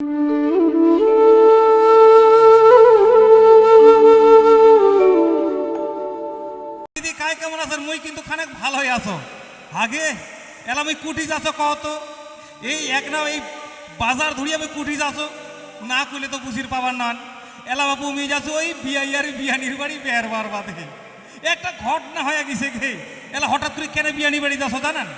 দিদি কায় কেমন আছেন? মুই কিন্তু খানেক ভালোই আছো। আগে এলা আমি কুটি যাচ্ছ কত এই এক না এই বাজার ধরি আমি কুটি যাচ্ছ না কইলে তো বুঝির পাবার নান। এলা বাবু আমি যাচ্ছ ওই বিয়াইয়ার বিয়ানির বাড়ি বের বার বাদে। একটা ঘটনা হয়ে গেছে গে। এলা হঠাৎ করে কেন বিয়ানি বাড়ি যাচ্ছ জানান?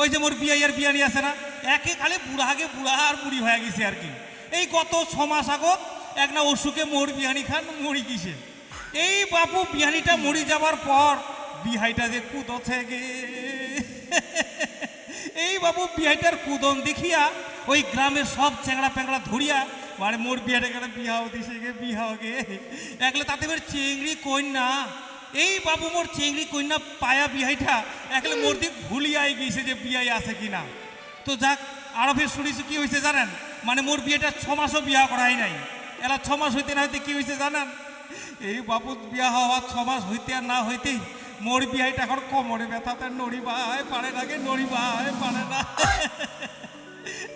ওই যে মোর বিয়াইয়ার বিয়ানি আছে না? একে খালি বুড়া আগে বুড়া আর বুড়ি হয়ে গেছে আর কি। এই গত ছ মাস আগত এক না অসুখে মোর বিহানি খান, মরি গেছে। এই বাপু বিহানিটা মরি যাবার পর বিহাইটা যে কুদছে গে। এই বাবু বিহাইটার কুদন দেখিয়া ওই গ্রামের সব চেংড়া প্যাংড়া ধরিয়া মানে মোর বিহাটা গেলে বিহাও দিছে গে, বিহাও গে। একলে তাতে বের চিংড়ি কন্যা এই বাবু মোর চিংড়ি কন্যা পায়া বিহাইটা একলে মোর দিক ভুলিয়াই গেছে যে বিয়াই আছে কিনা। তো যাক আরও ফের শুনিছি, কি হয়েছে জানেন? মানে মোর বিয়েটা ছ মাসও বিয়া করাই নাই। এলা ছ মাস হইতে না হইতে কি হয়েছে জানেন? এই বাবু বিয়া হওয়া ছ মাস হইতে আর না হইতে মোর বিয়াইটা এখন কোমরে ব্যথাতে নড়ি ভাই পারে না গে নড়ি ভাই পারে না।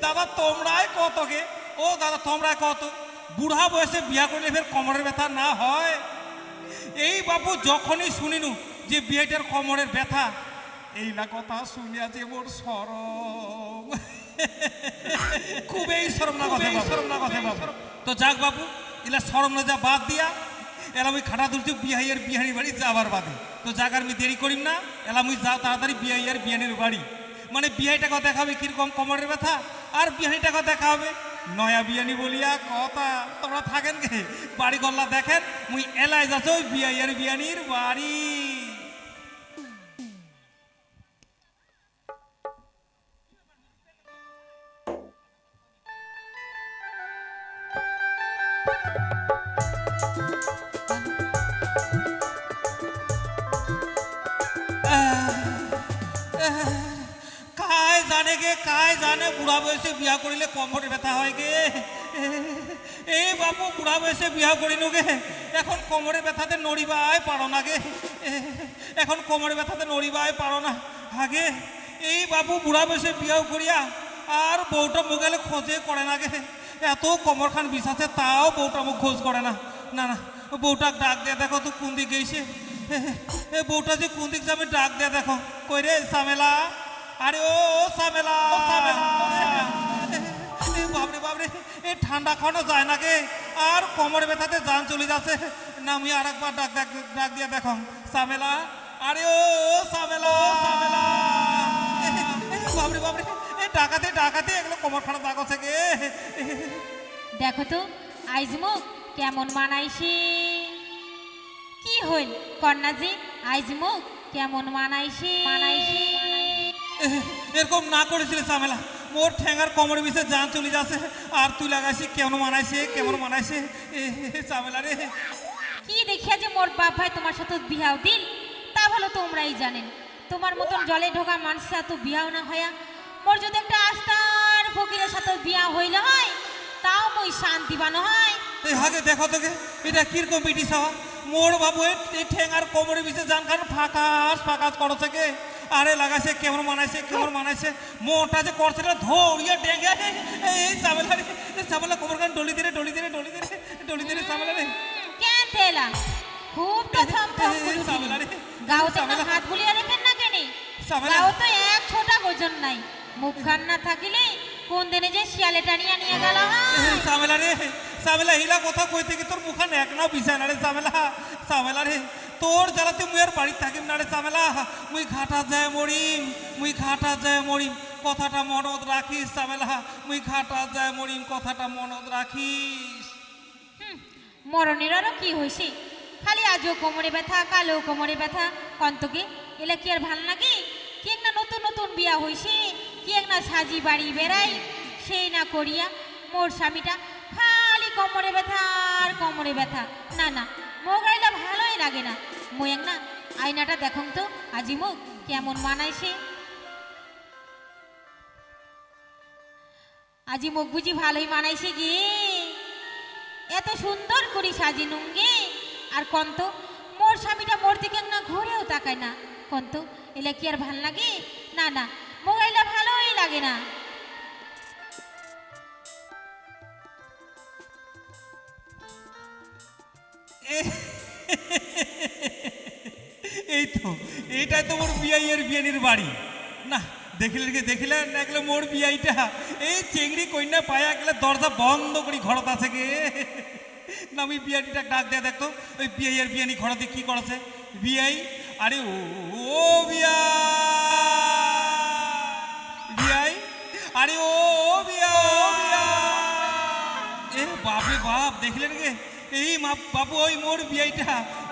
দাদা তোমরাই কত গে? ও দাদা তোমরাই কত? বুড়া বয়সে বিয়া করলে ফের কোমরের ব্যথা না হয়। এই বাবু যখনই শুনিনু যে বিয়েটার কোমরের ব্যথা এই না কথা শুনিয়া যে মোর সরম। খুবই শরম না কথা শরম না কথা বাবু। তো যাক বাবু এলা শরম না যা বাদ দিয়া এলা মুই খাটা ধরছি বিহাইয়ের বিহানির বাড়ি যাবার বাদে। তো যাক আর আমি দেরি করিম না এলা মুই যাও তাড়াতাড়ি বিহাইয়ের বিহানির বাড়ি। মানে বিহাইটাকে দেখাবে কীরকম কোমরের ব্যথা? আর বিহানিটাকে দেখা হবে নয়া বিয়ানি বলিয়া কথা তোমরা থাকেন গে বাড়ি গল্লা দেখেন মুই এলাই যাচ্ছ ওই বিহাইয়ের বিয়ানির বাড়ি। কায় জানে বুড়া বয়সে বিয়া করিলে কমরে ব্যথা হয় গে? এই বাবু বুড়া বয়সে বিয়া করিনু গে? এখন কোমরে ব্যথাতে নড়িবাই পারো না গে? এখন কোমরে ব্যথাতে নড়িবাই পারো না আগে? এই বাবু বুড়া বয়সে বিয়াও করিয়া আর বউটা মোগেলে খোঁজে করে না গে? এত কোমর খান বিছাছে তাও বউটা মুখ খোঁজ করে না। না না বউটাক ডাক দিয়ে দেখো তো কোন দিকে গেছে এ বউটা যে কোন দিক যাবে ডাক দিয়ে দেখো। কই রে সামেলা আরে ও সামেলা বাবরে বাবরে এ ঠান্ডা খানো যায় না গে। আর কোমর ব্যথাতে জান চলে যাচ্ছে। না আমি আর একবার ডাক ডাক ডাক দিয়ে দেখো সামেলা আরে ও সামেলা সামেলা বাবরে বাবরে এ ডাকাতে ডাকাতে এগুলো কোমর খানো দাগ আছে গে। দেখো তো আইজ মুখ কেমন মানাইছে? কি হইল কন্যাজি? আইজ মুখ কেমন মানাইছে? মানাইছে। এরকম না করেছিলে সামেলা মোর ঠেঙ্গার কোমরে মিশে জান চলে যাচ্ছে। আর তুই লাগাইছি কেমন মানাইছে কেমন মানাইছে? এ, সামেলা রে। কি দেখিয়া যে মোর বাপ ভাই তোমার সাথে বিহাও দিন তা ভালো তোমরাই জানেন। তোমার মতন জলে ঢোকা মানুষের সাথে বিয়াও না হয়া মোর যদি একটা আস্তার ফকিরের সাথে বিয়া হইলে হয় তাও মই শান্তি বানো হয়। এই হাগে দেখো তোকে এটা কীরকম বিটি সাওয়া মোর বাবু এই ঠেঙ্গার কোমরে মিশে জান খান ফাঁকাস ফাঁকাস করছে কে? আরে লাগাইছে কেমন মানাইছে কেমন মানাইছে। মোটা যে করছে ধরিয়া ডেঙ্গে। এই সামেলা রে সামেলা কোমর ডলি দিরে ডলি দিরে ডলি দিরে ডলি দিরে সামেলা রে কেন তেলা? খুব তো থম থম। সামেলা রে, গাঁওতে না হাত বুলিয়ে রেখেন না কেনে। গাঁও তো এক ছোটা ওজন নাই। মুখ খান না থাকিলে কোন দিনে যে শিয়ালে টানিয়া নিয়ে গেল সামেলা রে সামেলা হিলা কথা কইতে কি তোর মুখান এক না রে সামেলা সামেলা রে তোর জ্বালাতে মুই আর বাড়ি থাকিম না রে সামেলা মুই ঘাটা যায় মরিম, মুই ঘাটা যায় মরিম, কথাটা মনত রাখিস সামেলা মুই ঘাটা যায় মরিম, কথাটা মনত রাখিস। মরণের আরও কি হয়েছে খালি আজও কোমরে ব্যথা কালো কোমরে ব্যথা। কন্তকে এলে কি আর ভালো লাগে? কি এক না নতুন নতুন বিয়া হয়েছে কি এক না সাজি বাড়ি বেড়াই? সেই না করিয়া মোর স্বামীটা খালি কোমরে ব্যথা আর কোমরে ব্যথা। না না মোগাইলা ভালোই লাগে না। এক না, আয়নাটা দেখুন তো, আজি মুখ কেমন মানাইছে। আজি মুখ বুঝি ভালোই মানাইছে গে। এত সুন্দর করে সাজি নুঙ্গে আর কন্ত মোর স্বামীটা মোর দিকে না ঘুরেও তাকায় না। কন্ত এলে কি আর ভালো লাগে? না না মোবাইলটা ভালোই লাগে না। এই তো, এইটাই তো মোর বিআইয়ের বিয়ানির বাড়ি। না, দেখিলে কি, দেখিলে দেখলে মোর বিআইটা? এই চেংড়ি কন্যা পায়া গেলে দরজা বন্ধ করি ঘরত আছে গে। না আমি বিয়ানিটা ডাক দেয়া দেখতো, ওই বিআইয়ের বিয়ানি ঘরতে কি করেছে? বিআই, আরে ও বিআই! আরে ও বিয়া এ বাপরে বাপ, দেখলেন গে? এই মা বাবু ওই মোর বিয়াইটা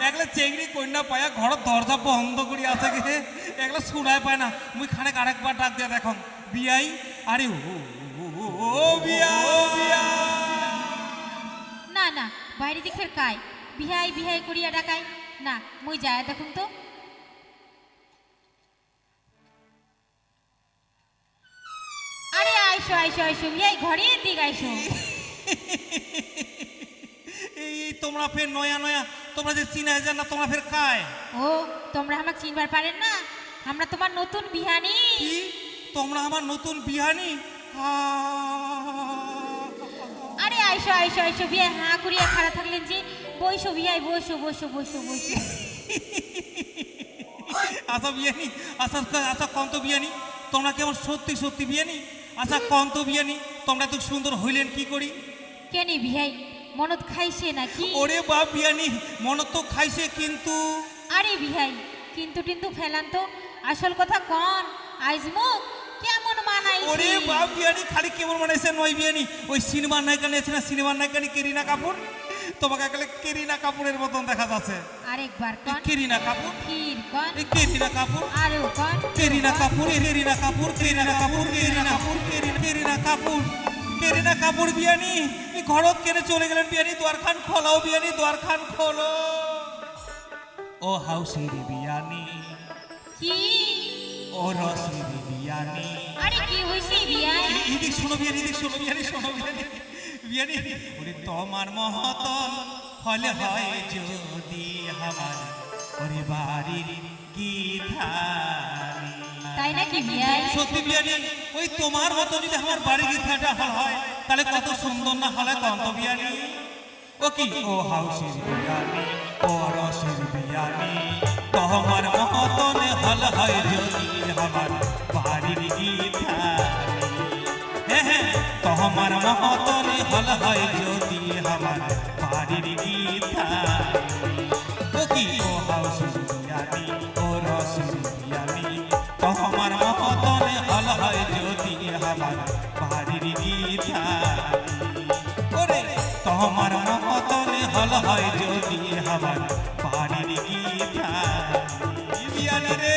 একলা চেংড়ি কন্যা পায়া ঘর দরজা বন্ধ করি আছে গে একলা শুনায় পায় না। মুই খানে আরেকবার ডাক দিয়া দেখুন। বিয়াই আরে ও ও, ও, ও বিয়া না না বাইরে দিকের কায় বিহাই বিহাই করিয়া ডাকাই। না মুই যায় দেখুন তো। আরে আইসো আইসো আইসো বিহাই ঘরে দিক আইসো। এই তোমরা ফের নয়া নয়া তোমরা যে চিনায় যান না তোমরা ফের কায়? ও তোমরা আমাকে চিনবার পারেন না? আমরা তোমার নতুন বিহানি। কি? তোমরা আমার নতুন বিহানি? আরে আইসো আইসো আইসো বিহাই হাঁ করিয়া খাড়া থাকলেন যে বইসো বিহাই বসো বসো বসো বসো আচ্ছা বিয়ানি আচ্ছা আচ্ছা কন্ত বিয়ানি তোমরা কি আমার সত্যি সত্যি বিয়ানি আচ্ছা কন্ত বিয়ানি তোমরা তো সুন্দর হইলেন কি করি? কেনি বিহাই? মনত খাইছে নাকি ওরে বাপ বিয়ানি মনে তো খাইছে কিন্তু। আরে বিহাই কিন্তু কিন্তু ফেলান তো আসল কথা কন আইজ মুখ কেমন মানাইছে? ওরে বাপ বিয়ানি খালি কেমন মানাইছে নয় বিয়ানি ওই সিনেমার নায়িকা নিয়েছে না সিনেমার নায়িকানি কেরিনা কাপুর? তোমাকে একালে কেরিনা কাপুরের মতন দেখা যাচ্ছে। আরেকবার কন। কেরিনা কাপুর? ফির কন। এই কেরিনা কাপুর? আরও কন। কেরিনা কাপুর কেরিনা কাপুর কেরিনা কাপুর কেরিনা কাপুর কেরিনা কাপুর কেরিনা কাপুর বিয়ানি। ঘরত কেনে চলে গেলেন বিয়ানি দুয়ারখান খোলাও বিয়ানি দুয়ারখান খোলো। ও হাউসের বিয়ানি। কি? ও রসের বিয়ানি। আরে কি হইছে বিহাই এদিক শোনো বিয়ানি এদিক শোনো বিয়ানি শোনো বিয়ানি। বিয়ানি ওরে তোমার মহতন হলে হয় যদি আমার ওরে বাড়ির গীতানি তাই নাকি বিহাই সত্যি বিয়ানি ওই তোমার মতো যদি আমার বাড়ি গীতাটা হল হয়, তাহলে কত সুন্দর না হলে কন্ত বিয়ানি ও কি? ও হাউসের বিয়ানি ও রসের বিয়ানি তোমার মতন হল হয় যদি আমার বাড়ির গীতানি হ্যাঁ হ্যাঁ তোমার মতন হল হয় যদি আমার বাড়ির গীতানি মহতন হয় যদি আমার বাড়ির গীতা। রে।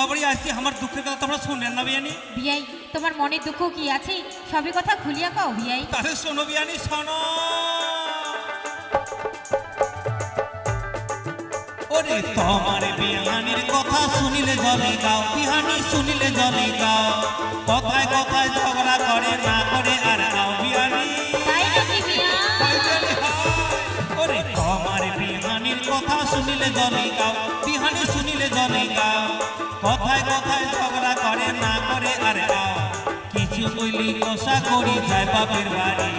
বাড়ি আসছি আমার দুঃখের কথা তোমরা শুনলেন না বিয়ানি? বিয়াই তোমার মনে দুঃখ কি আছে? সবই কথা খুলিয়া কও বিয়াই। তাহলে শোনো বিয়ানি শোনো। ওরে তোমার বিয়ানির কথা শুনি শুনিলে জলে গাও বিহানি শুনিলে জলে গাও কথায় কথায় ঝগড়া করে না করে আর গাও বিহানি ওরে তোমার বিহানির কথা শুনিলে জলে গাও বিহানি শুনিলে জলে গাও কথায় কথায় ঝগড়া করে, না করে, আর আও কিছু কইলি কষা করি যায় বাপের বাড়ি।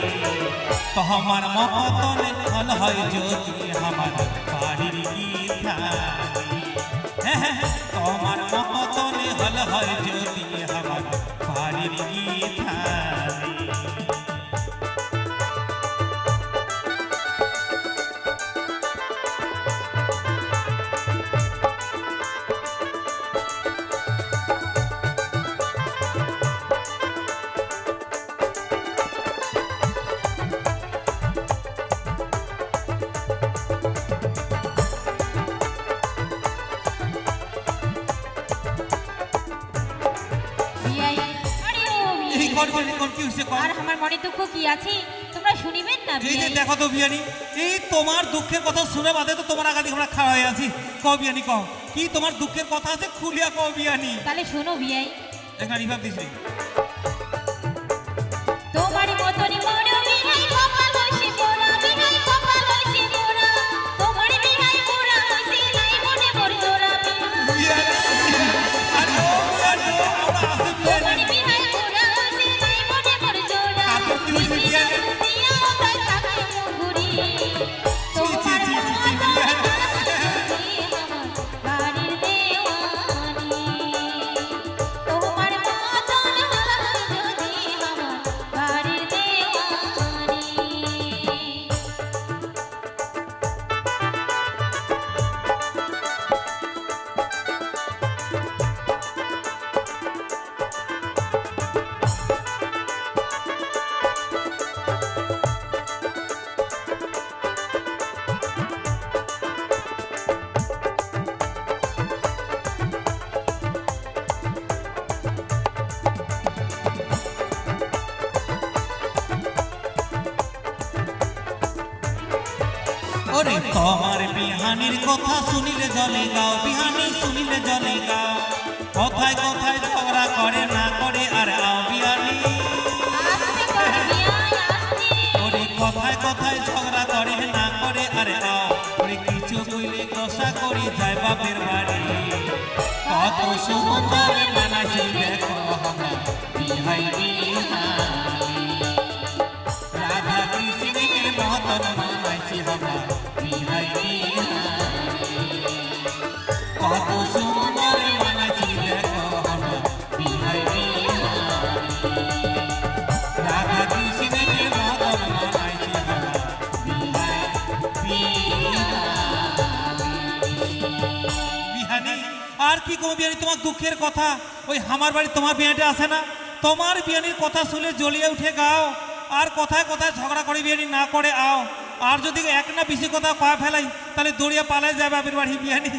তো আমার মহতনে ফল হয় যদি আমার বাড়ির গীত তোমার মহতনে হল হয় যদি আমার বাড়ির গীত কোন কোন কোন কি হইছে আর আমার মনে দুঃখ কি আছে? তোমরা শুনিবেন না এই যে দেখো তো বিয়ানি এই তোমার দুঃখের কথা শুনে বাদে তো তোমার আগাদি আমরা খাওয়া হয়ে আছি। বিয়ানি কও। কি তোমার দুঃখের কথা আছে? খুলিয়া ক বিয়ানি। তাহলে শোনো বিয়াই। রিভাব দিছি। ওরে তোমার বিহানির কথা শুনিলে জলে গাও, বিহানি শুনিলে জলে গাও। কথায় কথায় ঝগড়া করে, না করে আর আও বিহানি। ওরে কথায় কথায় ঝগড়া করে, না করে আরে আও। ওরে কিছু কইলে কষা করি যায় বাপের বাড়ি। কত সুন্দর মানাসি দেখো বিহাই বিহাই। রাধা কৃষ্ণের মতন মানাইছি আমরা আর কি কম বিহানি তোমার দুঃখের কথা? ওই আমার বাড়ি তোমার বিহানিটা আছে না। তোমার বিহানির কথা শুনে জ্বলিয়ে উঠে গাও। আর কথায় কথায় ঝগড়া করে বিহানি না করে আও। আর যদি এক না বেশি কথা কয়া ফেলাই তাহলে দৌড়িয়ে পালাই যায় বাপের বাড়ি বিহানি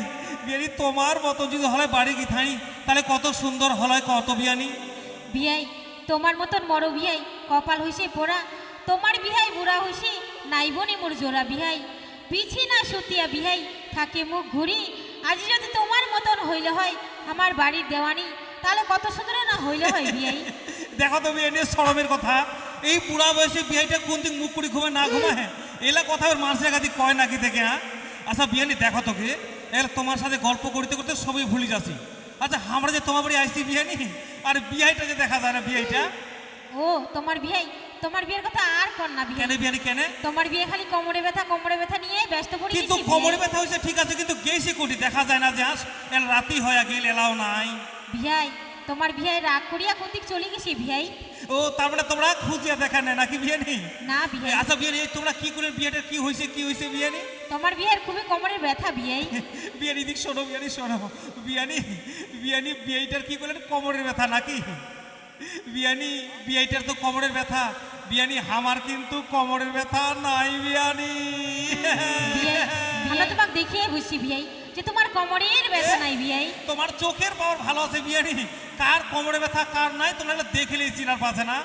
বিহানি তোমার মতো যদি হলে বাড়ি থাই তাহলে কত সুন্দর হলয় কত বিহানি বিয়াই তোমার মতন বড় বিয়াই কপাল হইছে পোড়া। তোমার বিহাই বুড়া হইছে নাই বনে মোর জোড়া বিহাই পিছি না সুতিয়া বিহাই থাকে মুখ ঘুরি। আজ যদি তোমার মতন হইলে হয় আমার বাড়ির দেওয়ানি তাহলে কত সুন্দর না হইলে হয় বিয়াই। দেখো তো বিয়ে সরমের কথা। এই বুড়া বয়সে বিয়েটা কোন দিক মুখ করে ঘুমে না ঘুমায়? হ্যাঁ এলা কথা ওর মানুষের কাছে কয় নাকি দেখে হ্যাঁ? আচ্ছা বিয়ানি দেখো তোকে। এর তোমার সাথে গল্প করতে করতে সবই ভুলে যাচ্ছি। আচ্ছা আমরা যে তোমার বাড়ি আইসি বিয়ানি আর বিয়াইটা যে দেখা যায় না বিয়াইটা? ও তোমার বিয়াই তোমার বিয়ের কথা আর কর না বিয়াই কেন বিয়ানি কেন? তোমার বিয়ে খালি কোমরে ব্যথা কোমরে ব্যথা নিয়ে ব্যস্ত পড়ে কিন্তু কোমরে ব্যথা হয়েছে ঠিক আছে কিন্তু গেছি কোটি দেখা যায় না যে আস এল রাতি হয়ে গেল এলাও নাই। বিয়াই তোমার বিয়াই রাগ করিয়া কোন দিক চলে গেছি বিয়াই? ও তার মানে তোমরা খুঁজিয়া দেখা নেই নাকি বিয়ানি না বিয়াই আচ্ছা বিয়ানি এই তোমরা কি করে বিয়েটা কি হয়েছে কি হয়েছে বিয়ানি তোমার বিয়ের খুবই কোমরের ব্যথা বিয়াই। বিয়ানি দিক শোনো বিয়ানি শোনো। বিয়ানি বিয়ানি বিয়াইটার কি করলেন কোমরের ব্যথা নাকি? বিয়ানি বিয়াইটার তো কোমরের ব্যথা। বিয়ানি আমার কিন্তু কোমরের ব্যথা নাই বিয়ানি আমরা তোমাকে দেখিয়ে বুঝছি বিয়াই। যে তোমার কোমরের ব্যথা নাই বিয়াই। তোমার চোখের পাওয়ার ভালো আছে বিয়ানি। কার কোমরে ব্যথা কার নাই তোমরা এগুলো দেখলেই চিনার পাচ্ছে না।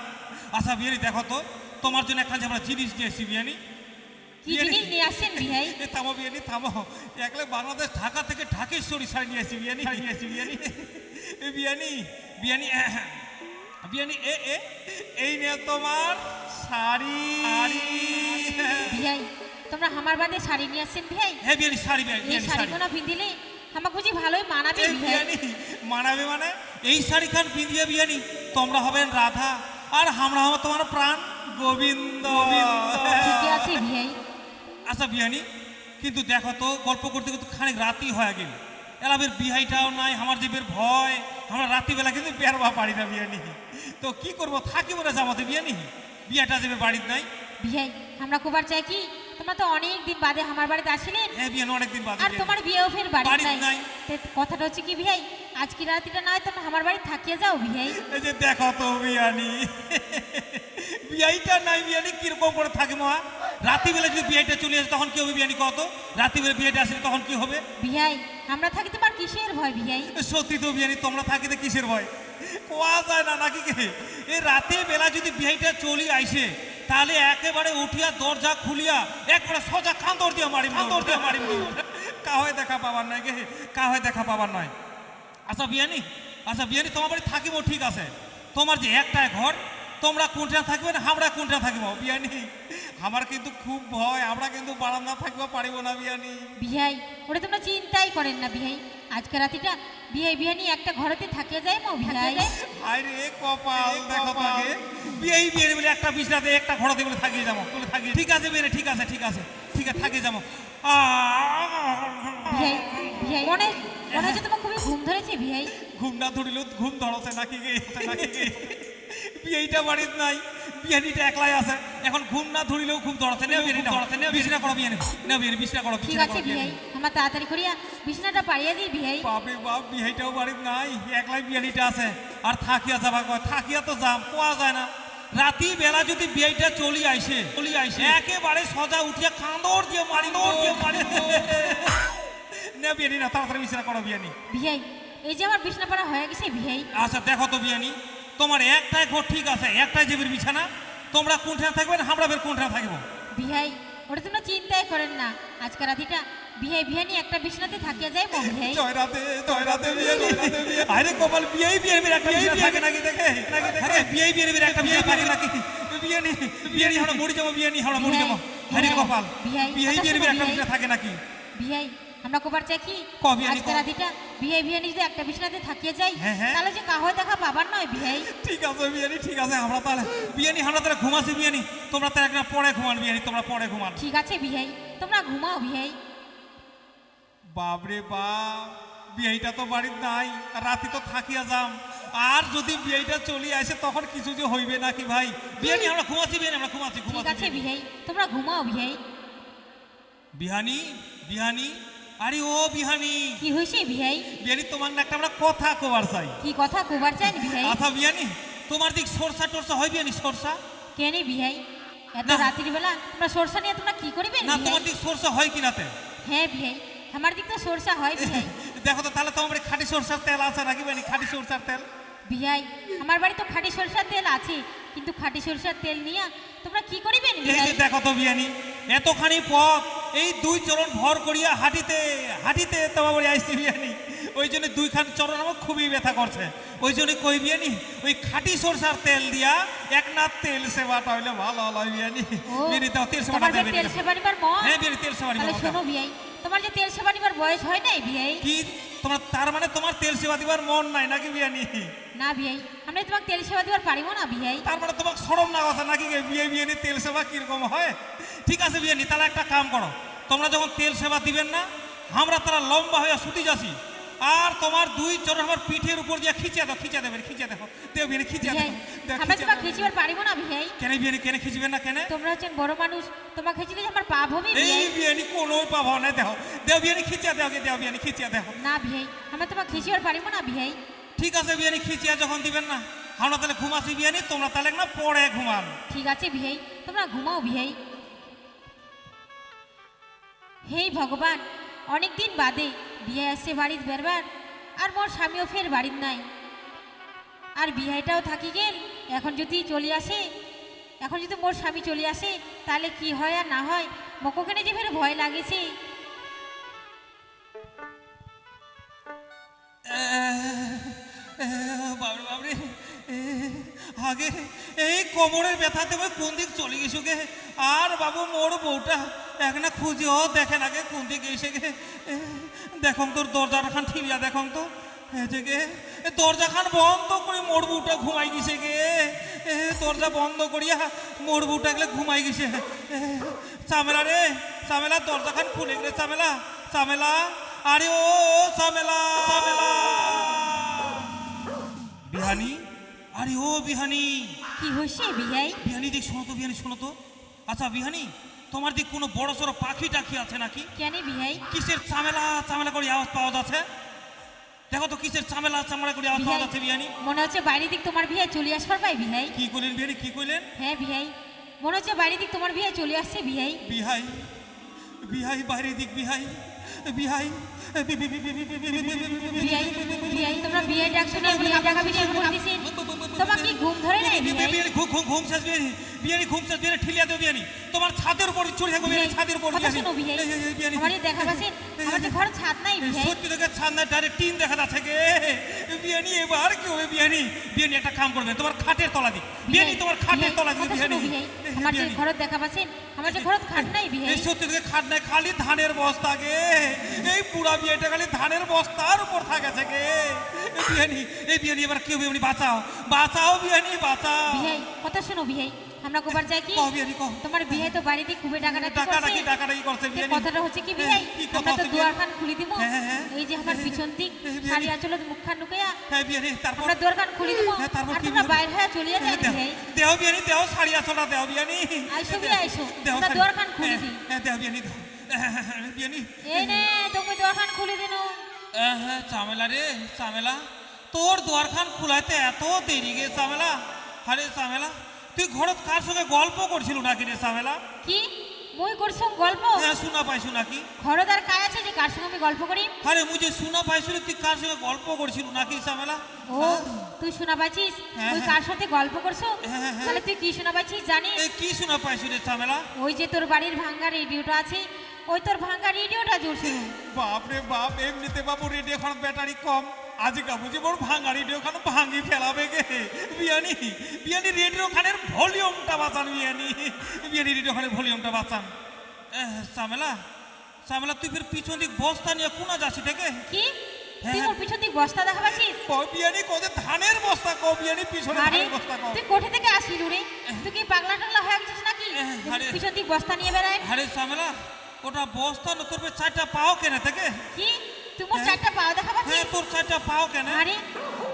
আচ্ছা বিয়ানি দেখো তো তোমার জন্য একখান আমরা জিনিস নিয়ে এসেছি বিয়ানি। কি জিনিস নিয়ে আসছেন বিহাই এ থামো বিয়ানি থামো। একলে বাংলাদেশ ঢাকা থেকে ঢাকেশ্বরী শাড়ি নিয়ে আসি বিয়ানি। নিয়ে আসি বিয়ানি। এ বিয়ানি বিয়ানি আহ, বিয়ানি এ এ এই নে তোমার শাড়ি। বিহাই তোমরা আমার বাদে শাড়ি নিয়ে আসছেন বিহাই হ্যাঁ বিয়ানি শাড়ি বিয়ানি এই শাড়িগুলো পিন্দিলে আমাকে বুঝি ভালোই মানাবে বিয়ানি মানাবে মানে? এই শাড়ি খান পিন্দিয়ে বিয়ানি তোমরা হবেন রাধা। আর আমরা হব তোমার প্রাণ গোবিন্দ। ঠিকই আছে বিহাই আচ্ছা বিহানি কিন্তু দেখো তো গল্প করতে কিন্তু খানিক রাতি হয়ে গেল। এলাবের বিহাইটাও নাই আমার যে বের ভয়। আমরা রাত্রিবেলা কিন্তু বেরবা পারি না বিয়ানি তো কি করব? থাকিব না জামাতে বিয়ানি বিয়াটা যাবে বাড়িতে নাই। বিহাই আমরা কোবার চাই কি? তোমরা তো অনেক দিন বাদে আমার বাড়িতে আসিলেন হ্যাঁ বিয়ানি অনেকদিন বাদে আর তোমার বিয়েও ফের বাড়ি নাই। কথাটা হচ্ছে কি বিহাই আজকে রাতিটা নয় তোমরা আমার বাড়ি থাকিয়ে যাও বিহাই। এই যে দেখো তো বিয়ানি বিয়াইটা নাই বিয়ানি কীরকম করে থাকে মা? রাত্রিবেলা যদি বিয়াইটা চলে আসে তখন কি হবে বিয়ানি কত রাত্রিবেলা বিয়াইটা আসলে তখন কি হবে? বিহাই আমরা থাকি তোমার কিসের ভয় বিহাই? সত্যি তো বিয়ানি তোমরা থাকিতে কিসের ভয়? কোয়া যায় না নাকি কে? এই রাতে বেলা যদি বিহাইটা চলি আইসে তাহলে একেবারে উঠিয়া দরজা খুলিয়া একবারে সোজা কান্দর দিয়া মারিম কান্দর দিয়া মারিম কাহয় দেখা পাবার নয় কে কাহয় দেখা পাবার নয় আচ্ছা বিয়ানি আচ্ছা বিয়ানি তোমার বাড়ি থাকিব ঠিক আছে। তোমার যে একটাই ঘর তোমরা কোনটা থাকবে না আমরা কোনটা থাকিব? বিয়ানি আমার কিন্তু খুব ভয় আমরা কিন্তু বারান্দা থাকব পারিব না বিয়ানি। বিহাই ওটা তোমরা চিন্তাই করেন না বিহাই। আজকে রাতিটা বিয়ে বিয়ে নিয়ে একটা ঘরেতে থাকে যায় মো ভাই আরে কপাল দেখো তাকে বিয়ে বিয়ে বলে একটা বিছনাতে একটা ঘরেতে বলে থাকিয়ে যাব বলে থাকি ঠিক আছে বেরে ঠিক আছে ঠিক আছে ঠিক আছে থাকিয়ে যাব। ভাই ভাই মনে মনে হচ্ছে তোমার খুবই ঘুম ধরেছে ভাই ঘুম না ধরিল ঘুম ধরছে নাকি গে নাকি গে। বিয়েটা বাড়িত নাই। বিয়ানিটা একলাই আছে। এখন ঘুম না ধরিলেও ঘুম ধরছে নেও বিয়ানি ধরছে নেও বিছনা করো বিয়ানি নেও বিয়ানি বিছনা করো ঠিক আছে বিয়ানি আমার তাড়াতাড়ি করিয়া বিছানাটা পাড়িয়ে দিই বিহাই। বাপে বাপ বিহাইটাও বাড়িত নাই। একলাই বিয়ানিটা আছে। আর থাকিয়া যাবা কয়? থাকিয়া তো যাম পাওয়া যায় না। রাতি বেলা যদি বিয়াইটা চলি আইসে চলি আইসে একেবারে সজা উঠিয়া কাঁদর দিয়ে মারি দৌড় দিয়ে মারি না বিয়ানি না তাড়াতাড়ি বিছনা করো বিয়ানি বিহাই এই যে আমার বিছনা পাড়া হয়ে গেছে বিহাই। আচ্ছা দেখো তো বিয়ানি তোমার একটাই ঘর ঠিক আছে একটাই জীবের বিছানা। তোমরা কোনটা থাকবেন আমরা বের কোনটা থাকব। বিহাই ওটা তোমরা চিন্তাই করেন না। আজকে রাতিটা বিহাই বিহানি একটা বিছানাতে থাকিয়ে যায় মো বিহাই। জয় রাতে জয় রাতে বিয়ানি আরে কপাল বিয়াই বিয়ানি একটা বিছানা থাকে নাকি দেখে? নাকি দেখে বিয়াই বিয়ানি একটা বিছানা থাকে নাকি? বিয়ানি বিয়ানি আমরা মরি যাব বিয়ানি আমরা মরি যাব আরে কপাল বিহাই, বিয়াই কথা বিয়ানি একটা বিহাই। বিছানা থাকে নাকি? বিহাই আমরা কোবার চাই কি? ক বিহানি, আজকে ক। রাতিটা বিহাই বিহানি যদি একটা বিছানাতে থাকিয়ে যাই হ্যাঁ, হ্যাঁ। তাহলে যে কাহয় দেখা পাবার নয় বিহাই ঠিক আছে বিয়ানি ঠিক আছে আমরা তাহলে বিয়ানি আমরা তাহলে ঘুমাছি বিয়ানি। তোমরা তো একটা পরে ঘুমান বিয়ানি তোমরা পরে ঘুমান। ঠিক আছে বিহাই তোমরা ঘুমাও বিহাই বাপরে বাপ বিয়েটা তো বাড়ির নাই আর রাতি তো থাকিয়া যাম। আর যদি বিয়েটা চলে আসে তখন কিছু যে হইবে নাকি ভাই? বিয়ানি আমরা ঘুমাচ্ছি বিয়ানি আমরা ঘুমাচ্ছি ঠিক ঘুমাচ্ছি। আছে বিহাই তোমরা ঘুমাও বিহাই বিহানি বিহানি আরে ও বিহানি। কি হয়েছে বিহাই? বিয়ানি তোমার না একটা আমরা কথা কবার চাই। কি কথা কোবার চাই বিহাই? আচ্ছা বিহানি তোমার দিক সরষা টরসা হয় বিয়ানি সরষা? কেনে বিহাই? এত। রাত্রি বেলা তোমরা সরষা নিয়ে তোমরা কি করবে না তোমার দিক সরষা হয় কিনাতে হ্যাঁ বিহাই আমার দিক তো সরষা হয় বিহাই। দেখো তো তাহলে তোমার খাঁটি সরষার তেল আছে নাকি বিয়ানি খাঁটি সরষার তেল? বিহাই আমার বাড়ি তো খাঁটি সরষার তেল আছে কিন্তু খাঁটি সরষার তেল নিয়ে তোমরা কি করিবেন দেখো তো বিহানি এতখানি পথ এই দুই চরণ ভর করিয়া হাঁটিতে হাঁটিতে তোমার বাড়ি আইসি বিয়ানি ওই জন্য দুইখান চরণ আমার খুবই ব্যথা করছে। ওই জন্য কই বিয়ানি ওই খাঁটি সরষার তেল দিয়া এক না তেল সেবাটা হইলে ভালো হলো বিয়ানি বিয়ানি দাও তেল সেবাটা দেবে তেল সেবা নিবার মন? হ্যাঁ বিয়ানি তেল সেবা তাহলে নিবা শোনো বিয়াই তোমার যে তেল সেবা নিবার বয়স হয় নাই বিয়াই? কি তোমার তার মানে তোমার তেল সেবা দিবার মন নাই নাকি বিয়ানি না বিয়াই আমরা তোমাকে তেল সেবা দিবার পারিব না বিয়াই? তার মানে তোমার সরম না কথা নাকি? বিয়ে বিয়ে তেল সেবা কীরকম হয়? ঠিক আছে বিয়ে নি তাহলে একটা কাম করো। তোমরা যখন তেল সেবা দিবেন না আমরা তারা লম্বা হয়ে ছুটি যাচ্ছি। আর তোমার দুই চরণ আমার পিঠের উপর দিয়ে খিচে দাও খিচে দেবেন খিচে দেখো। দেও বিয়ে খিচে দেখো খিচে তোমাকে খিচিবার পারিব না বিয়াই কেন বিয়ে কেন খিচবেন না কেন? তোমরা হচ্ছেন বড় মানুষ তোমাকে খিচিলে আমার পাপ হবে এই বিয়ে কোনো পাবো না দেখো। দেও বিয়ে খিচে দেও গে দেও বিয়ে খিচে দেখো। না বিয়াই আমরা তোমাকে খিচিবার পারিব না বিয়াই ঠিক আছে বিয়ে খিচিয়া যখন দিবেন না আমরা তাহলে ঘুমাসি বিয়ানি তোমরা তাহলে না পরে ঘুমান। ঠিক আছে বিহাই তোমরা ঘুমাও বিহাই হেই ভগবান অনেক দিন বাদে বিয়ে আসছে বাড়ির বেরবার আর মোর স্বামীও ফের বাড়ির নাই। আর বিহাইটাও থাকি গেল, এখন যদি চলে আসে, এখন যদি মোর স্বামী চলে আসে, তাহলে কি হয় আর না হয় মকোখানে যে ফের ভয় লাগেছে। বাবরে বাবরে আগে এই কোমরের ব্যথাতে কোন দিক চলে গেছো গে? আর বাবু, মোর বউটা একনা খুঁজেও দেখেন আগে কোন দিকে এসে গে। এ, দেখম তোর দরজাটা খান ঠিলিয়া দেখম তো। যে গে দরজা খান বন্ধ করে মোর বউটা ঘুমাই গেছে গে। এ, দরজা বন্ধ করিয়া মোর বউটা গেলে ঘুমাই গেছে। চামেলা রে চামেলা দরজা খান খুলে গেলে চামেলা চামেলা আরে ও চামেলা চামেলা। বিহানি আরে ও বিহানি। কি হয়েছে বিহাই? বিহানি দিক শোনো তো বিহানি শোনো তো। আচ্ছা বিহানি তোমার দিক কোনো বড় সড়ো পাখি টাখি আছে নাকি কেন বিহাই কিসের চামেলা চামেলা করে আওয়াজ পাওয়া যাচ্ছে দেখো তো কিসের চামেলা চামড়া করে আওয়াজ পাওয়া যাচ্ছে বিয়ানি মনে হচ্ছে বাইরে দিক তোমার বিহাই চলে আসবার পাই বিহাই কি কইলেন বিহানি কি কইলেন হ্যাঁ বিহাই মনে হচ্ছে বাইরে দিক তোমার বিহাই চলে আসছে বিহাই বিহাই বিহাই বাইরে দিক বিহাই বিহাই বিহাই বিহাই তোমরা বিহাই ডাকছো না বিহাই ডাকা বিষয় ঘুম ধরে নাই বিহাই ঘুম ঘুম ঘুম শেষ বিয়ানি ঘুম শেষ বিয়ানি ঠিলিয়া দেও বিয়ানি তোমার ছাদের উপর চুরি থাকব বিয়ানি ছাদের উপর বিয়ানি বিয়ানি আমার দেখা পাচ্ছেন আমার যে ঘর ছাদ নাই সত্যি তোকে ছাদ না ডাইরেক্ট টিন দেখা যাচ্ছে গে। বিয়ানি এবার কি হবে বিয়ানি বিয়ানি একটা কাম করবে তোমার খাটের তলা দিক বিয়ানি তোমার খাটের তলা দিক বিয়ানি যে বিয়ানি। দেখা পাচ্ছেন আমার যে ঘরত খাট নাই এই সত্যি তোকে খাট নাই খালি ধানের বস্তা গে। এই পুরা বিয়েটা খালি ধানের বস্তার উপর থাকেছে গে। বিয়ানি এই বিয়ানি এবার কি হবে বিয়ানি বাঁচাও বাঁচাও বিয়ানি বাঁচাও। বিহাই কথা শোনো বিহাই আমরা কবার যাই কি? তোমার বিয়ে তো বাড়িতে খুবই টাকাটা টাকাটা কি টাকাটা কি করছে বিয়ে কথাটা হচ্ছে কি বিয়ে আমরা তো দোয়ারখান দিব হ্যাঁ, হ্যাঁ, হ্যাঁ। এই যে আমার পিছন দিক খালি আচলত মুখখান ঢুকাইয়া তারপর আমরা খুলে দিব বাইরে যাই বিয়ে বিয়ে শাড়ি আচলা বিয়ে নি আইসো বিয়ে আইসো। আমরা খুলে দি হ্যাঁ দেহ বিয়ে নি বিয়ে নি এই নে তুমি খুলে দিনো। হ্যাঁ চামেলা রে চামেলা তোর দোয়ারখান খুলাইতে এত দেরি গে চামেলা আরে চামেলা তুই ঘরত কার সঙ্গে গল্প করছিল নাকি রে চামেলা কি? মই করছ গল্প? হ্যাঁ শোনা পাইছো নাকি? ঘরদার কাজ আছে যে কার সঙ্গে আমি গল্প করি? আরে মুই যে শোনা পাইছিল তুই কার সঙ্গে গল্প করছিল নাকি চামেলা ও তুই শোনা পাচ্ছিস হ্যাঁ, তুই হ্যাঁ। কার সাথে গল্প করছ? হ্যাঁ, হ্যাঁ, হ্যাঁ। তাহলে তুই কি শোনা পাচ্ছিস জানিস? এই কি শোনা পাইছো রে চামেলা ওই যে তোর বাড়ির ভাঙ্গা রেডিওটা আছে ওই তোর ভাঙ্গা রেডিওটা জুড়ছে বাপ রে বাপ এমনিতে বাবু রেডিও খান ব্যাটারি কম। আজকা বুঝি বড় ভাঙা রেডিও খান ভাঙি ফেলাবে গে। বিয়ানি বিয়ানি রেডিও খানের ভলিউমটা বাঁচান বিয়ানি। বিয়ানি রেডিও খানের ভলিউমটা বাঁচান। সামেলা সামেলা তুই ফির পিছন দিক বস্তা নিয়ে কোনা যাচ্ছি থেকে কি? তুই হ্যাঁ। মোর পিছন দিক বস্তা দেখা পাচ্ছিস ক বিয়ানি কোজে ধানের বস্তা ক বিয়ানি পিছনে ধানের বস্তা ক। তুই কোঠে থেকে আসলি রে তুই কি পাগলা টাগলা হয়ে গেছিস নাকি। পিছন দিক বস্তা নিয়ে বেড়ায়। আরে সামেলা ওটা বস্তা না তোর ফির চারটা পাও কেনে থেকে কি? তুই মোর হ্যাঁ। চারটা পাও দেখা পাচ্ছিস হ্যাঁ তোর চারটা পাও কেন? আরে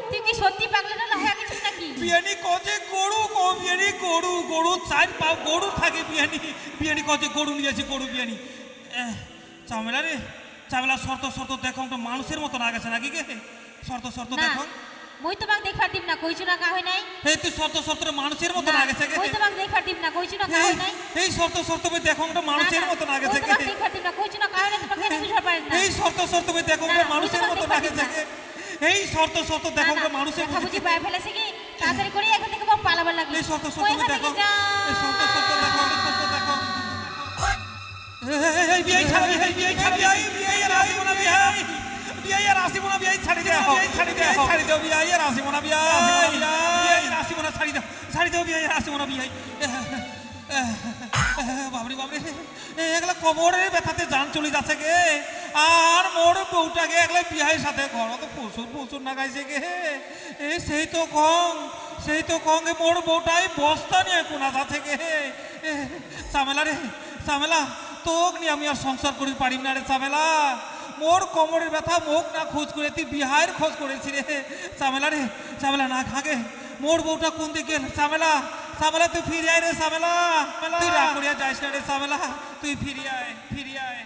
তুই কি সত্যি পাগলা না হয়ে কিছু নাকি? বিয়ানি কজে গরু কো বিয়ানি গরু গরু চার পাও গরু থাকে বিয়ানি বিয়ানি কজে গরু নিয়ে আছে গরু বিয়ানি। চামেলা রে চামেলা শর্ত শর্ত দেখো তো মানুষের মতো না গেছে নাকি গে? শর্ত শর্ত দেখো। মই তোমাক দেখার দিব না কইছু না কা কাহে নাই হে তুই শর্ত শর্ত মানুষের মতন আগে থাকে মই তোমাক দেখার দিব না কইছু না কা কাহে নাই এই শর্ত শর্ত বই দেখো আমরা মানুষের মতন আগে থাকে তোমাক দেখার দিব না কইছু না কাহে নাই তোমাকে বুঝা পারে না এই শর্ত শর্ত বই দেখো আমরা মানুষের মতন আগে থেকে এই শর্ত শর্ত দেখো আমরা মানুষের মতন বুঝি পায় ফেলেছে কি তাড়াতাড়ি করে এখান থেকে বাপ পালাবার লাগবে এই শর্ত শর্ত দেখো এই শর্ত শর্ত দেখো এই শর্ত দেখো এই বিআই ছাড়া বিআই বিআই ছাড়া বিআই বিআই আর আসব না বিয়াই আর আসিব না বিয়াই ছাড়ি দে বিয়াই ছাড়ি দে ছাড়ি দাও বিয়াই আর আসিব না বিয়াই বিয়াই আর আসিব না ছাড়ি দাও। ছাড়ি দাও বিয়াই আর আসিব না বিয়াই বাবরে বাবরে এগুলা কবরের ব্যথাতে জান চলে যাচ্ছে গে। আর মোর বউটাকে একলা বিয়াহের সাথে ঘর তো প্রচুর প্রচুর না গাইছে গে। এ সেই তো কং সেই তো কং এ মোর বউটাই বস্তা নিয়ে কোনা যাচ্ছে গে। চামেলা রে চামেলা তোক নিয়ে আমি আর সংসার করি পারি না রে চামেলা মোর কোমরের ব্যথা, মুখ না খোঁজ করে, তুই বিহার খোঁজ করেছি রে। শ্যামেলা রে, শ্যামেলা, না খাগে মোর বউটা কোন দিকে? শ্যামেলা শ্যামেলা, তুই ফিরে আয় রে, শ্যামেলা। তুই রাগ করিয়া যাইস না রে, শ্যামেলা। তুই ফিরিয়ায় আয় ফিরে আয়।